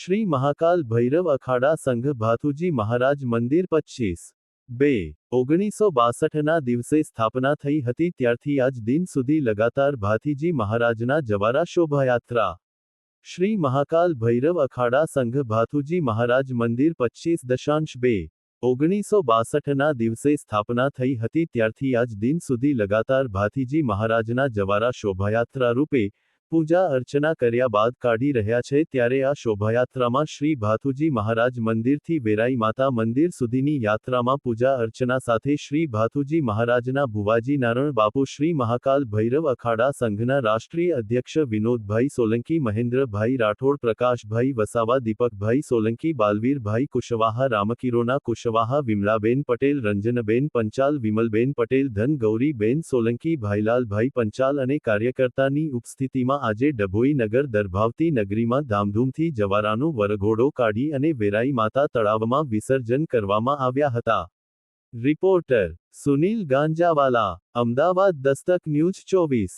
શ્રી મહાકાલ ભૈરવ અખાડા સંઘ ભાથુજી મહારાજ મંદિર પચીસ બે. ઓગણીસો બાસઠના દિવસે સ્થાપના થઈ હતી, ત્યારથી આજ દિન સુધી લગાતાર ભાથીજી મહારાજના જવારા શોભાયાત્રા. શ્રી મહાકાલ ભૈરવ અખાડા સંઘ ભાથુજી મહારાજ મંદિર પચીસ દશાંશ બે. ઓગણીસો બાસઠના દિવસે સ્થાપના થઈ હતી, ત્યારથી આજ દિન સુધી લગાતાર ભાથીજી મહારાજના જવારા શોભાયાત્રા રૂપે પૂજા અર્ચના કર્યા બાદ કાઢી રહ્યા છે ત્યારે આ શોભાયાત્રામાં શ્રી ભાથુજી મહારાજ મંદિરથી વેરાઈ માતા મંદિર સુધીની યાત્રામાં પૂજા અર્ચના સાથે શ્રી ભાથુજી મહારાજના ભુવાજી નારણ બાપુ શ્રી મહાકાલ ભૈરવ અખાડા સંઘના રાષ્ટ્રીય અધ્યક્ષ વિનોદભાઈ સોલંકી, મહેન્દ્રભાઈ રાઠોડ, પ્રકાશભાઈ વસાવા, દીપકભાઈ સોલંકી, બાલવીરભાઈ કુશવાહા, રામકીરોના કુશવાહા, વિમલાબેન પટેલ, રંજનબેન પંચાલ, વિમલબેન પટેલ ધન ગૌરીબેન સોલંકી, ભાઈલાલભાઈ પંચાલ અને કાર્યકર્તાની ઉપસ્થિતિમાં આજે ડભોઈ નગર દરભાવતી નગરીમાં ધામધૂમથી જવારાનું વરઘોડો કાઢી અને વેરાઈ માતા તળાવમાં વિસર્જન કરવામાં આવ્યા હતા. રિપોર્ટર સુનિલ ગાંજાવાલા, અમદાવાદ દસ્તક ન્યૂઝ ચોવીસ.